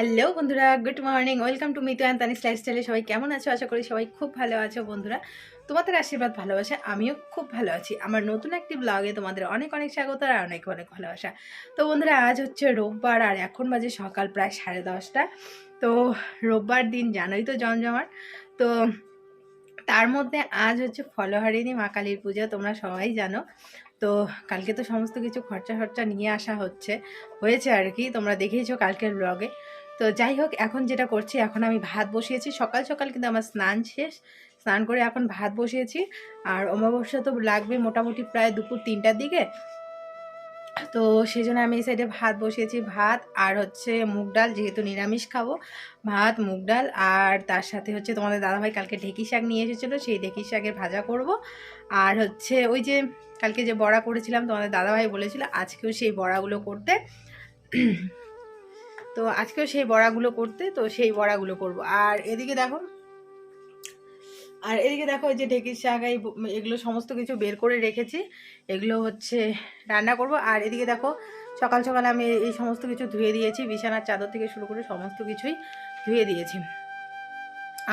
Hello বন্ধুরা। Good morning welcome to Mitu and Tanis লাইফস্টাইলে সবাই কেমন আছো? আশা করি সবাই খুব ভালো আছো, বন্ধুরা। তোমাদের আশীর্বাদ, ভালোবাসা, আমিও খুব ভালো আছি। আমার নতুন একটি ব্লগে তোমাদের অনেক অনেক স্বাগত আর অনেক অনেক ভালোবাসা। তো বন্ধুরা, আজ হচ্ছে রোববার আর এখন বাজে সকাল প্রায় সাড়ে দশটা। তো রোববার দিন জানোই তো জমজমার তো তার মধ্যে আজ হচ্ছে ফলহারিণী মা কালীর পূজা, তোমরা সবাই জানো। তো কালকে তো সমস্ত কিছু খরচা খরচা নিয়ে আসা হচ্ছে, হয়েছে আর কি। তোমরা দেখেইছো কালকের ব্লগে তো যাই হোক, এখন যেটা করছি, এখন আমি ভাত বসিয়েছি। সকাল সকাল কিন্তু আমার স্নান শেষ। স্নান করে এখন ভাত বসিয়েছি। আর অমাবস্যা তো লাগবে মোটামুটি প্রায় দুপুর তিনটার দিকে। তো সেই জন্য আমি এই সাইডে ভাত বসিয়েছি। ভাত আর হচ্ছে মুগ ডাল, যেহেতু নিরামিষ খাব। ভাত, মুগ ডাল আর তার সাথে হচ্ছে তোমাদের দাদাভাই কালকে ঢেকি শাক নিয়ে এসেছিল, সেই ঢেকি শাকের ভাজা করব। আর হচ্ছে ওই যে কালকে যে বড়া করেছিলাম, তোমাদের দাদাভাই বলেছিল আজকেও সেই বড়াগুলো করতে। তো আজকেও সেই বড়াগুলো করতে, তো সেই বড়াগুলো করব। আর এদিকে দেখো, আর এদিকে দেখো যে ঢেকির শাক এগুলো সমস্ত কিছু বের করে রেখেছি। এগুলো হচ্ছে রান্না করব। আর এদিকে দেখো, সকাল সকাল আমি এই সমস্ত কিছু ধুয়ে দিয়েছি, বিছানার চাদর থেকে শুরু করে সমস্ত কিছুই ধুয়ে দিয়েছি।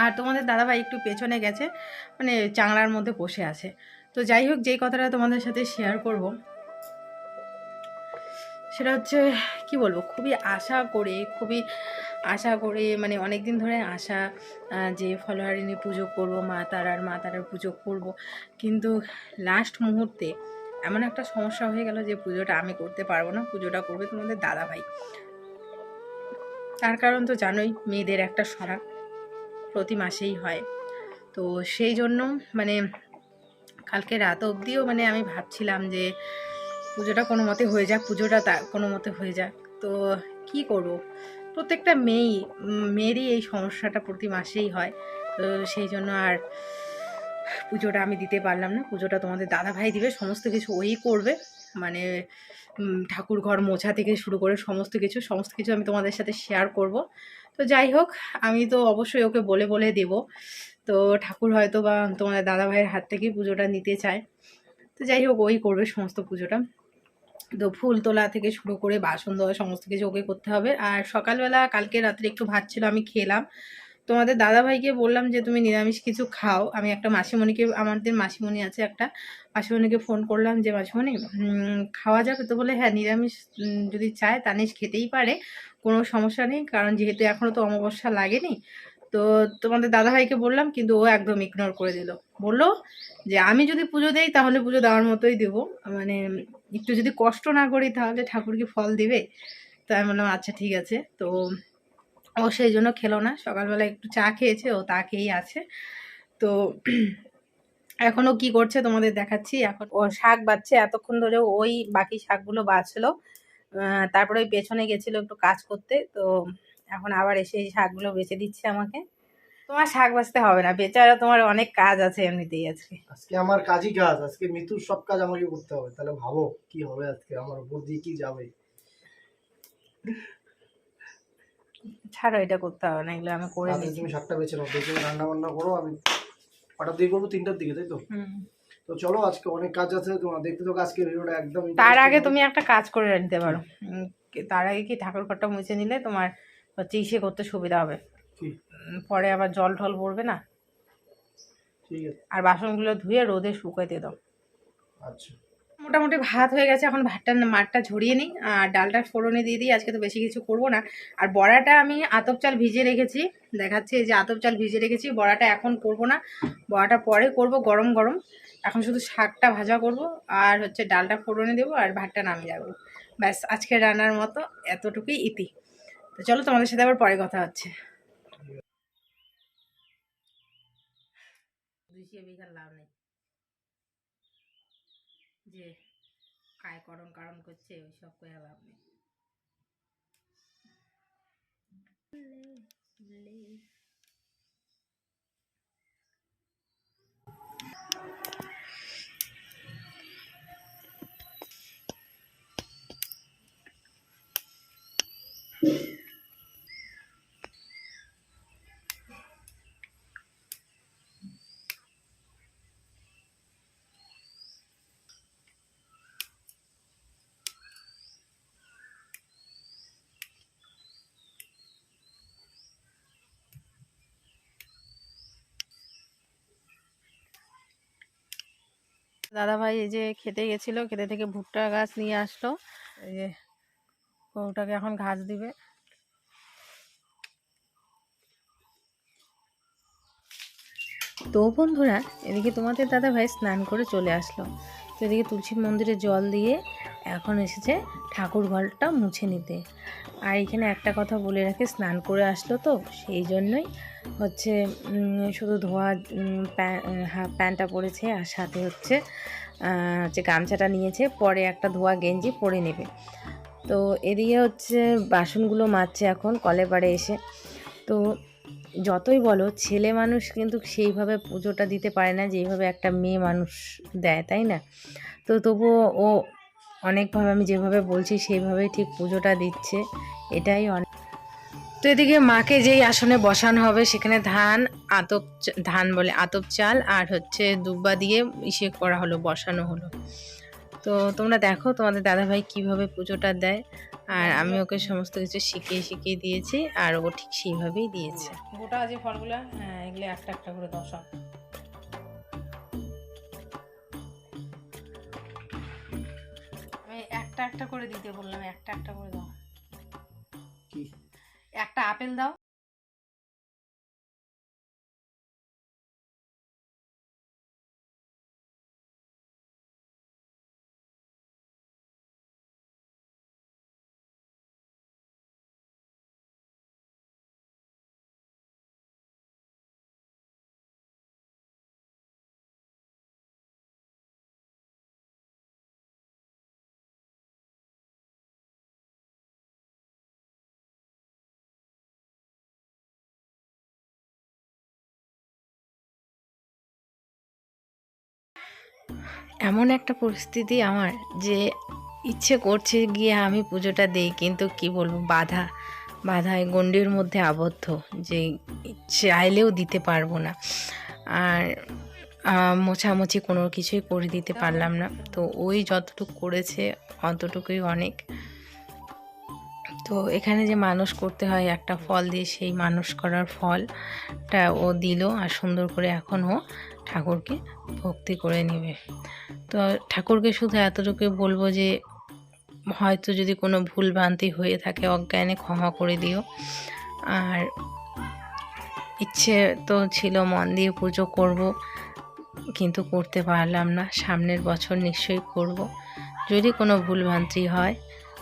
আর তোমাদের দাদাভাই একটু পেছনে গেছে মানে চাংড়ার মধ্যে বসে আছে। তো যাই হোক, যেই কথাটা তোমাদের সাথে শেয়ার করব সেটা হচ্ছে, কি বলব, খুবই আশা করে, খুবই আশা করে মানে অনেক দিন ধরে আশা যে ফলোয়ারিনী পুজো করব, মা তারার মা তারার পুজো করব। কিন্তু লাস্ট মুহূর্তে এমন একটা সমস্যা হয়ে গেল যে পুজোটা আমি করতে পারব না, পুজোটা করবে তোমাদের দাদা ভাই তার কারণ তো জানোই, মেয়েদের একটা সরা প্রতি মাসেই হয়। তো সেই জন্য মানে কালকে রাত অবধিও মানে আমি ভাবছিলাম যে পুজোটা কোনো মতে হয়ে যাক, পুজোটা তা কোনো মতে হয়ে যাক। তো কি করব? প্রত্যেকটা মেয়েই মেয়েরই এই সমস্যাটা প্রতি মাসেই হয়। তো সেই জন্য আর পুজোটা আমি দিতে পারলাম না। পুজোটা তোমাদের দাদা ভাই দিবে, সমস্ত কিছু ওই করবে। মানে ঠাকুর ঘর মোছা থেকে শুরু করে সমস্ত কিছু সমস্ত কিছু আমি তোমাদের সাথে শেয়ার করব। তো যাই হোক, আমি তো অবশ্যই ওকে বলে বলে দেব। তো ঠাকুর হয়তো বা তোমাদের দাদা ভাইয়ের হাত থেকেই পুজোটা নিতে চায়। তো যাই হোক, ওই করবে সমস্ত পুজোটা। তো ফুল তোলা থেকে শুরু করে বাসন দেওয়া সমস্ত কিছু ওকে করতে হবে। আর সকালবেলা কালকে রাত্রে একটু ভাত ছিল, আমি খেলাম। তোমাদের দাদাভাইকে বললাম যে, তুমি নিরামিষ কিছু খাও। আমি একটা মাসিমণিকে, আমাদের মাসিমণি আছে একটা, মাসিমণিকে ফোন করলাম যে, মাসিমণি খাওয়া যাবে? তো বলে হ্যাঁ নিরামিষ যদি চায় তানিশ খেতেই পারে, কোনো সমস্যা নেই, কারণ যেহেতু এখনও তো অমাবস্যা লাগেনি। তো তোমাদের দাদাভাইকে বললাম, কিন্তু ও একদম ইগনোর করে দিল। বলল যে, আমি যদি পুজো দেই, তাহলে পুজো দেওয়ার মতোই দেবো। মানে একটু যদি কষ্ট না করি তাহলে ঠাকুর কি ফল দিবে। তো আমি বললাম আচ্ছা ঠিক আছে। তো ও সেই জন্য খেলো না। সকালবেলা একটু চা খেয়েছে, ও তা খেয়েই আছে। তো এখনও কি করছে তোমাদের দেখাচ্ছি। এখন ও শাক বাচ্ছে। এতক্ষণ ধরে ওই বাকি শাকগুলো বাছলো তারপরে ওই পেছনে গেছিল একটু কাজ করতে। তো এখন আবার এসে এই শাকগুলো বেছে দিচ্ছে আমাকে। তোমার শাক বাছতে হবে না বেচারা তোমার অনেক কাজ আছে এমনিতেই আজকে। আজকে আমার কাজই কাজ আজকে মিতুর সব কাজ আমাকে করতে হবে তাহলে ভাবো কি হবে আজকে আমার উপর দিয়ে কি যাবে? ছাড়ো এটা করতে হবে না এগুলো আমি করে নিচ্ছি তুমি সাতটা বেছে নাও বেছে রান্না বান্না করো আমি কটার দিকে করব তিনটার দিকে তাই তো? তো চলো আজকে অনেক কাজ আছে তোমরা দেখতে থাকো আজকে ভিডিওটা একদম তার আগে তুমি একটা কাজ করে নিতে পারো। তার আগে কি ঠাকুর ঘরটা মুছে নিলে তোমার হচ্ছে ইসে করতে সুবিধা হবে। কি? পরে আবার জল টল পড়বে না? আর বাসনগুলো ধুয়ে রোদে শুকাইতে দাও। আচ্ছা। মোটামুটি ভাত হয়ে গেছে এখন ভাতটা মাঠটা ঝরিয়ে নিই। আর ডালটা ফোড়নে দিয়ে দিই আজকে তো বেশি কিছু করব না। আর বড়াটা আমি আতপ চাল ভিজিয়ে রেখেছি দেখাচ্ছি এই যে আতপ চাল ভিজিয়ে রেখেছি বড়াটা এখন করব না। বড়াটা পরে করব গরম গরম। এখন শুধু শাকটা ভাজা করব আর হচ্ছে ডালটা ফোড়নে দেবো আর ভাতটা নামিয়ে রাখব। ব্যাস আজকে রান্নার মতো এতটুকুই ইতি। তো চলো তোমাদের সাথে আবার পরে কথা হচ্ছে। দুইশো বিঘার লাভ নেই। যে কায় করণ কারণ করছে ওই সব কয়া লাভ নেই। দাদা ভাই এই যে খেতে গেছিল, খেতে থেকে ভুট্টা গাছ নিয়ে আসলো। এই যে গরুটাকে এখন ঘাস দিবে। তো বন্ধুরা, এদিকে তোমাদের দাদা ভাই স্নান করে চলে আসলো। তো এদিকে তুলসীর মন্দিরে জল দিয়ে এখন এসেছে ঠাকুর ঘরটা মুছে নিতে। আর এখানে একটা কথা বলে রাখে, স্নান করে আসলো তো, সেই জন্যই হচ্ছে শুধু ধোয়া প্যান্টটা পরেছে আর সাথে হচ্ছে হচ্ছে গামছাটা নিয়েছে, পরে একটা ধোয়া গেঞ্জি পরে নেবে। তো এদিকে হচ্ছে বাসনগুলো মাজছে এখন, কলে পাড়ে এসে। তো যতই বলো, ছেলে মানুষ কিন্তু সেইভাবে পুজোটা দিতে পারে না যেইভাবে একটা মেয়ে মানুষ দেয়, তাই না? তো তবুও ও অনেকভাবে আমি যেভাবে বলছি, সেইভাবেই ঠিক পুজোটা দিচ্ছে। এটাই অনেক তো এদিকে মাকে যেই আসনে বসানো হবে, সেখানে ধান, আতপ ধান বলে আতপ চাল আর হচ্ছে দুব্বা দিয়ে ইসে করা হলো, বসানো হলো। তো তোমরা দেখো তোমাদের দাদাভাই কীভাবে পুজোটা দেয়, আর আমি ওকে সমস্ত কিছু শিখিয়ে শিখিয়ে দিয়েছি, আর ও ঠিক সেইভাবেই দিয়েছে। গোটা যে ফলগুলো হ্যাঁ এগুলো একটা একটা করে দাও একটা একটা করে দিতে বললাম একটা একটা করে দাও। কি? একটা আপেল দাও। এমন একটা পরিস্থিতি আমার যে ইচ্ছে করছে গিয়ে আমি পুজোটা দিই, কিন্তু কি বলব, বাধা, বাধায় গণ্ডির মধ্যে আবদ্ধ, যে চাইলেও দিতে পারব না। আর মোছামুছি কোনো কিছুই করে দিতে পারলাম না। তো ওই যতটুকু করেছে, অতটুকুই অনেক। তো এখানে যে মানুষ করতে হয়, একটা ফল দিয়ে সেই মানুষ করার ফলটা ও দিল, আর সুন্দর করে এখন ও ঠাকুরকে ভক্তি করে নেবে। তো ঠাকুরকে শুধু এতটুকু বলব যে, হয়তো যদি কোনো ভুল ভ্রান্তি হয়ে থাকে, অজ্ঞানে ক্ষমা করে দিও। আর ইচ্ছে তো ছিল মন দিয়ে পুজো করব, কিন্তু করতে পারলাম না। সামনের বছর নিশ্চয়ই করব। যদি কোনো ভুল ভ্রান্তি হয়,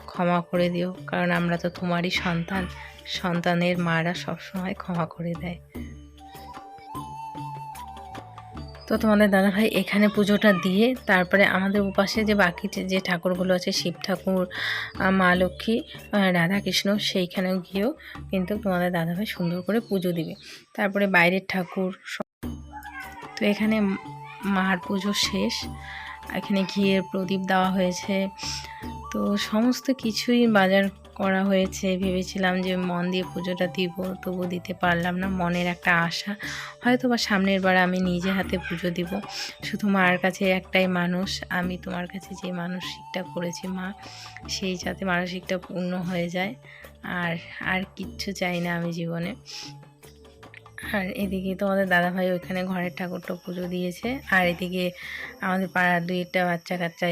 ক্ষমা করে দিও। কারণ আমরা তো তোমারই সন্তান। সন্তানের মারা সবসময় ক্ষমা করে দেয়। তো তোমাদের দাদাভাই এখানে পুজোটা দিয়ে তারপরে আমাদের উপাসে যে বাকি যে- ঠাকুরগুলো আছে, শিব ঠাকুর মা লক্ষ্মী রাধাকৃষ্ণ, সেইখানেও গিয়েও কিন্তু তোমাদের দাদাভাই সুন্দর করে পুজো দিবে। তারপরে বাইরের ঠাকুর তো এখানে মার পুজো শেষ। এখানে ঘিয়ের প্রদীপ দেওয়া হয়েছে। তো সমস্ত কিছুই বাজার করা হয়েছে। ভেবেছিলাম যে মন দিয়ে পুজোটা দিব, তবু দিতে পারলাম না। মনের একটা আশা হয়তো বা সামনের বার আমি নিজে হাতে পুজো দিব। শুধু মার কাছে একটাই মানুষ, আমি তোমার কাছে যে মানসিকটা করেছি মা, সেই যাতে মানসিকটা পূর্ণ হয়ে যায়। আর আর কিচ্ছু চাই না আমি জীবনে। আর এদিকে তোমাদের দাদাভাই ওইখানে ঘরের ঠাকুরটা পুজো দিয়েছে। আর এদিকে আমাদের পাড়ার দুই একটা বাচ্চা কাচ্চা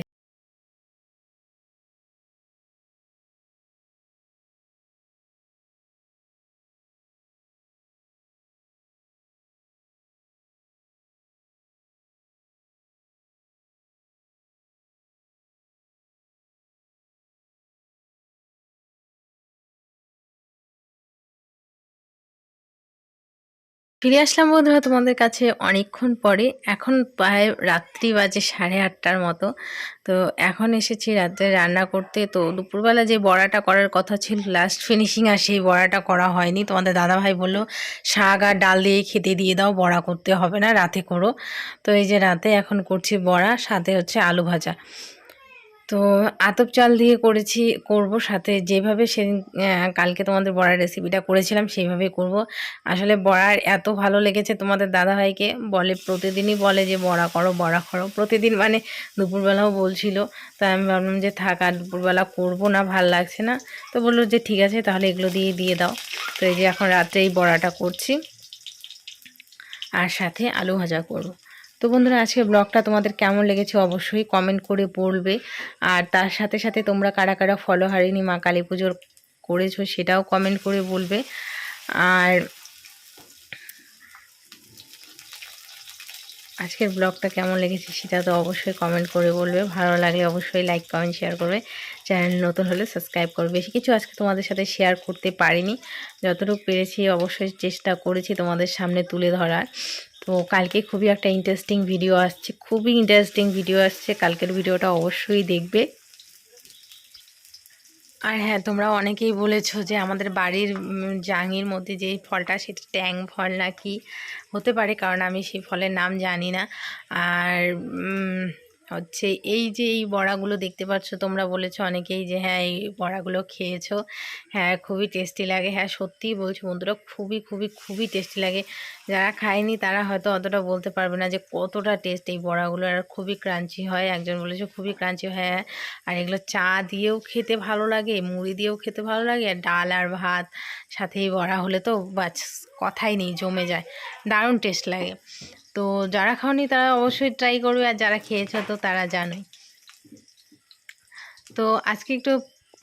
ফিরে আসলাম বন্ধুরা তোমাদের কাছে অনেকক্ষণ পরে। এখন প্রায় রাত্রি বাজে সাড়ে আটটার মতো। তো এখন এসেছি রাত্রে রান্না করতে। তো দুপুরবেলা যে বড়াটা করার কথা ছিল লাস্ট ফিনিশিং আর সেই বড়াটা করা হয়নি। তোমাদের দাদাভাই বলল, শাক আর ডাল দিয়ে খেতে দিয়ে দাও, বড়া করতে হবে না, রাতে করো। তো এই যে রাতে এখন করছি বড়া, সাথে হচ্ছে আলু ভাজা। তো আতপ চাল দিয়ে করেছি, করব সাথে যেভাবে সেদিন কালকে তোমাদের বড়ার রেসিপিটা করেছিলাম সেইভাবেই করব। আসলে বড়ার এত ভালো লেগেছে তোমাদের দাদাভাইকে, বলে প্রতিদিনই বলে যে, বড়া করো বড়া করো। প্রতিদিন মানে দুপুরবেলাও বলছিল, তাই আমি ভাবলাম যে, থাক দুপুরবেলা করব না, ভালো লাগছে না। তো বলল যে, ঠিক আছে, তাহলে এগুলো দিয়ে দিয়ে দাও। তো এই যে এখন রাত্রে এই বড়াটা করছি। আর সাথে আলু ভাজা করব। তো বন্ধুরা আজকে ব্লগটা তোমাদের কেমন লেগেছে অবশ্যই কমেন্ট করে বলবে। আর তার সাথে সাথে তোমরা কারা কারা ফলো হারিনি মা কালী পুজোর করেছ সেটাও কমেন্ট করে বলবে। আর আজকের ব্লগটা কেমন লেগেছে সেটা তো অবশ্যই কমেন্ট করে বলবে। ভালো লাগলে অবশ্যই লাইক কমেন্ট শেয়ার করবে। চ্যানেল নতুন হলে সাবস্ক্রাইব করবে। বেশি কিছু আজকে তোমাদের সাথে শেয়ার করতে পারিনি। যতটুকু পেরেছি অবশ্যই চেষ্টা করেছি তোমাদের সামনে তুলে ধরার। তো কালকে খুবই একটা ইন্টারেস্টিং ভিডিও আসছে, খুবই ইন্টারেস্টিং ভিডিও আসছে, কালকের ভিডিওটা অবশ্যই দেখবে। আর হ্যাঁ তোমরা অনেকেই বলেছ যে আমাদের বাড়ির জাঙির মধ্যে যেই ফলটা, সেটা ট্যাং ফল নাকি হতে পারে, কারণ আমি সেই ফলের নাম জানি না। আর হচ্ছে এই যে এই বড়াগুলো দেখতে পাচ্ছ, তোমরা বলেছ অনেকেই যে হ্যাঁ এই বড়াগুলো খেয়েছো। হ্যাঁ খুবই টেস্টি লাগে। হ্যাঁ সত্যিই বলছি বন্ধুরা, খুবই খুবই খুবই টেস্টি লাগে। যারা খায়নি তারা হয়তো অতটা বলতে পারবে না যে কতটা টেস্ট এই বড়াগুলো, আর খুবই ক্রাঞ্চি হয়। একজন বলেছে খুবই ক্রাঞ্চি হয়। হ্যাঁ আর এগুলো চা দিয়েও খেতে ভালো লাগে, মুড়ি দিয়েও খেতে ভালো লাগে, আর ডাল আর ভাত সাথে এই বড়া হলে তো বাস কথাই নেই, জমে যায়। দারুণ টেস্ট লাগে। তো যারা খাওনি তারা অবশ্যই ট্রাই করবে আর যারা খেয়েছো তো তারা জানোই। তো আজকে একটু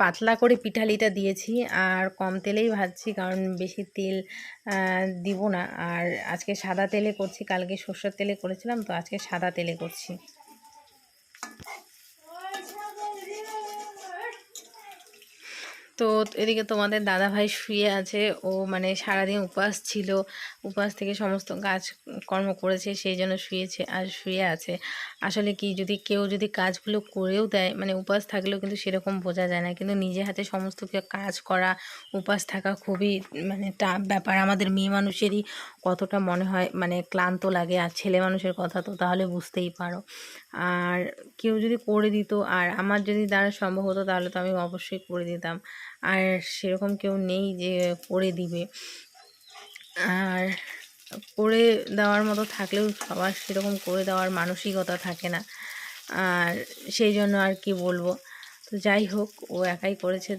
পাতলা করে পিঠালিটা দিয়েছি আর কম তেলেই ভাজছি কারণ বেশি তেল দিব না। আর আজকে সাদা তেলে করছি, কালকে সর্ষের তেলে করেছিলাম, তো আজকে সাদা তেলে করছি। তো এদিকে তোমাদের দাদা ভাই শুয়ে আছে, ও মানে সারাদিন উপাস ছিল উপাস থেকে সমস্ত কাজ, কর্ম করেছে, সেই জন্য শুয়েছে আর শুয়ে আছে। আসলে কি, যদি কেউ যদি কাজগুলো করেও দেয় মানে উপাস থাকলেও কিন্তু সেরকম বোঝা যায় না। কিন্তু নিজে হাতে সমস্ত কাজ করা, উপাস থাকা খুবই মানে টাফ ব্যাপার। আমাদের মেয়ে মানুষেরই কতটা মনে হয় মানে ক্লান্ত লাগে আর ছেলে মানুষের কথা তো তাহলে বুঝতেই পারো। আর কেউ যদি করে দিত, আর আমার যদি দ্বারা সম্ভব হতো, তাহলে তো আমি অবশ্যই করে দিতাম। আর সেরকম কেউ নেই যে করে দিবে। আর করে দেওয়ার মতো থাকলেও সবার সেরকম করে দেওয়ার মানসিকতা থাকে না। আর সেই জন্য আর কি বলব? তো যাই হোক, ও একাই করেছে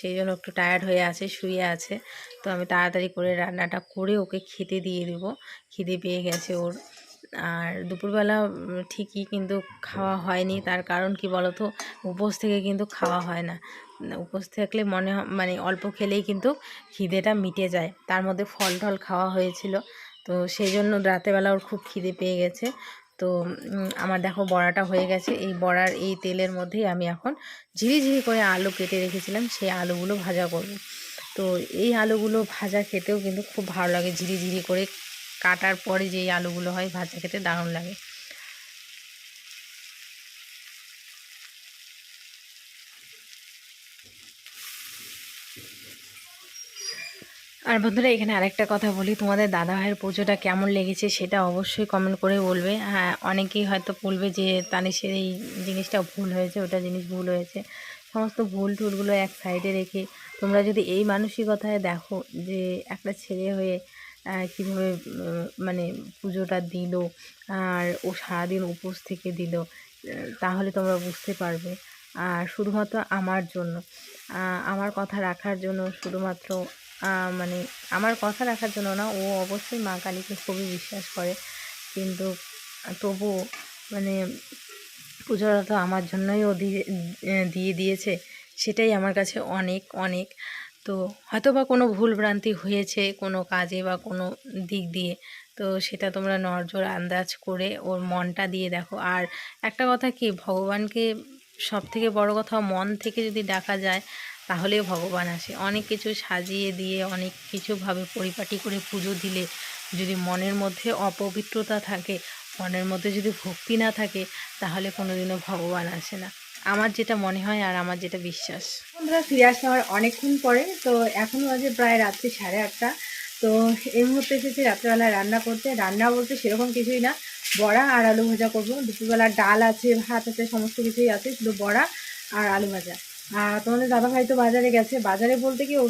সেই জন্য একটু টায়ার্ড হয়ে আছে, শুয়ে আছে। তো আমি তাড়াতাড়ি করে রান্নাটা করে ওকে খেতে দিয়ে দেব। খিদে পেয়ে গেছে ওর। আর দুপুরবেলা ঠিকই কিন্তু খাওয়া হয়নি। তার কারণ কি বলতো? উপোস থেকে কিন্তু খাওয়া হয় না। উপোস থাকলে মনে মানে অল্প খেলেই কিন্তু খিদেটা মিটে যায়। তার মধ্যে ফল টল খাওয়া হয়েছিল। তো সেই জন্য রাতেবেলা ওর খুব খিদে পেয়ে গেছে। তো আমার দেখো বড়াটা হয়ে গেছে। এই বড়ার এই তেলের মধ্যেই আমি এখন ঝিরি ঝিরি করে আলু কেটে রেখেছিলাম। সেই আলুগুলো ভাজা করব। তো এই আলুগুলো ভাজা খেতেও কিন্তু খুব ভালো লাগে। ঝিরি ঝিরি করে কাটার পরে যে আলুগুলো হয় ভাজা খেতে দারুণ লাগে। আর বন্ধুরা, এখানে আরেকটা কথা বলি, তোমাদের দাদা ভাইয়ের পুজোটা কেমন লেগেছে সেটা অবশ্যই কমেন্ট করে বলবে। হ্যাঁ অনেকেই হয়তো বলবে যে, তানিশের এই জিনিসটা ভুল হয়েছে, ওটা জিনিস ভুল হয়েছে। সমস্ত ভুল টুলগুলো এক সাইডে রেখে তোমরা যদি এই মানসিকতায় দেখো যে, একটা ছেলে হয়ে কীভাবে মানে পুজোটা দিল আর ও সারাদিন উপোস থেকে দিল, তাহলে তোমরা বুঝতে পারবে। আর শুধুমাত্র আমার জন্য আমার কথা রাখার জন্য শুধুমাত্র মানে আমার কথা রাখার জন্য না, ও অবশ্যই মা কালীকে খুবই বিশ্বাস করে। কিন্তু তবুও মানে পুজোটা তো আমার জন্যই ও দিয়ে দিয়ে দিয়েছে, সেটাই আমার কাছে অনেক অনেক। তো হয়তো বা কোনো ভুলভ্রান্তি হয়েছে কোনো কাজে বা কোনো দিক দিয়ে। তো সেটা তোমরা নজর আন্দাজ করে ওর মনটা দিয়ে দেখো। আর একটা কথা কি, ভগবানকে সব থেকে বড় কথা মন থেকে যদি ডাকা যায় তাহলেও ভগবান আসে। অনেক কিছু সাজিয়ে দিয়ে, অনেক কিছুভাবে পরিপাটি করে পুজো দিলে যদি মনের মধ্যে অপবিত্রতা থাকে, মনের মধ্যে যদি ভক্তি না থাকে, তাহলে কোনোদিনও ভগবান আসে না। আমার যেটা মনে হয় আর আমার যেটা বিশ্বাস। বন্ধুরা, ফিরে আসতে আমার অনেকক্ষণ পরে। তো এখন বাজে প্রায় রাত্রি সাড়ে আটটা। তো এই মুহূর্তে এসেছি রাত্রেবেলা রান্না করতে। রান্না বলতে সেরকম কিছুই না। বড়া আর আলু ভাজা করব। দুপুরবেলা ডাল আছে, ভাত আছে, সমস্ত কিছুই আছে, শুধু বড়া আর আলু ভাজা। আর তোমাদের দাদা ভাই তো বাজারে গেছে। বাজারে বলতে কি ও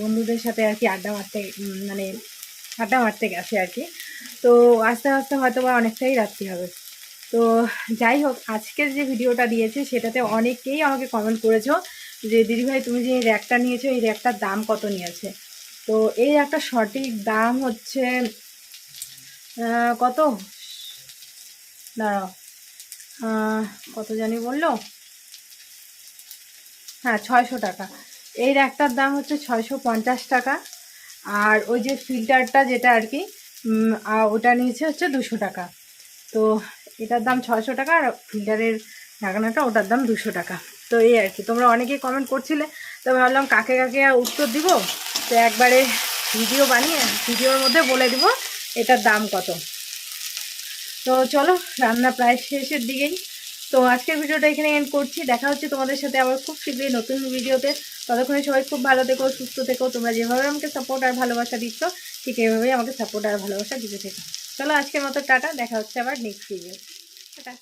বন্ধুদের সাথে আর কি আড্ডা মারতে মানে আড্ডা মারতে গেছে আর কি। তো আস্তে আস্তে হয়তো বা অনেকটাই রাত্রি হবে। তো যাই হোক, আজকের যে ভিডিওটা দিয়েছে সেটাতে অনেকেই আমাকে কমেন্ট করেছ যে দিদিভাই তুমি যে এই র্যাকটা নিয়েছো, এই র্যাকটার দাম কত নিয়েছে? তো এই একটা সঠিক দাম হচ্ছে কত? দাঁড়াও কত জানি বলল? হ্যাঁ ছয়শো টাকা। এই র্যাকটার দাম হচ্ছে ছয়শো পঞ্চাশ টাকা। আর ওই যে ফিল্টারটা যেটা আর কি ওটা নিয়েছে হচ্ছে দুশো টাকা। তো এটার দাম ছয়শো টাকা আর ফিল্টারের ঢাকনাটা ওটার দাম দুশো টাকা। তো এই আর কি, তোমরা অনেকেই কমেন্ট করছিলে, তো ভাবলাম কাকে কাকে উত্তর দিব, তো একবারে ভিডিও বানিয়ে ভিডিওর মধ্যে বলে দিব এটার দাম কত। তো চলো, রান্না প্রায় শেষের দিকেই। তো আজকের ভিডিওটা এখানে এন্ড করছি, দেখা হচ্ছে তোমাদের সাথে আবার খুব শীঘ্রই নতুন ভিডিওতে। ততক্ষণে সবাই খুব ভালো থেকো, সুস্থ থেকো, তোমরা যেভাবে আমাকে সাপোর্ট আর ভালোবাসা দিচ্ছ, ঠিক এইভাবেই আমাকে সাপোর্ট আর ভালোবাসা দিতে থেকো। চলো আজকের মতো টাটা, দেখা হচ্ছে আবার নেক্সট ভিডিও টাটা